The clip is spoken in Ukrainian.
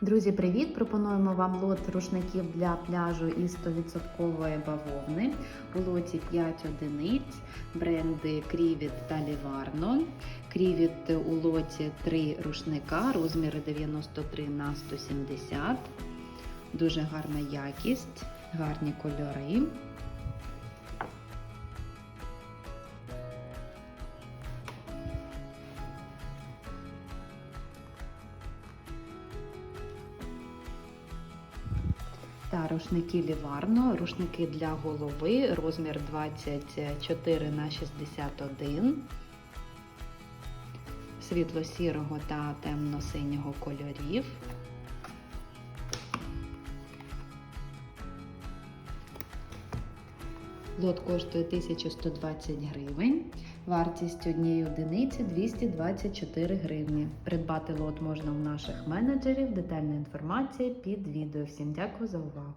Друзі, привіт! Пропонуємо вам лот рушників для пляжу із 100% бавовни. У лоті 5 одиниць, бренди Крівіт та Ліварно. Крівіт у лоті 3 рушника, розміри 93 на 170. Дуже гарна якість, гарні кольори. Та рушники Ліварно, рушники для голови, розмір 24 на 61 світло-сірого та темно-синього кольорів. Лот коштує 1120 гривень. Вартість однієї одиниці 224 гривні. Придбати лот можна у наших менеджерів. Детальна інформація під відео. Всім дякую за увагу.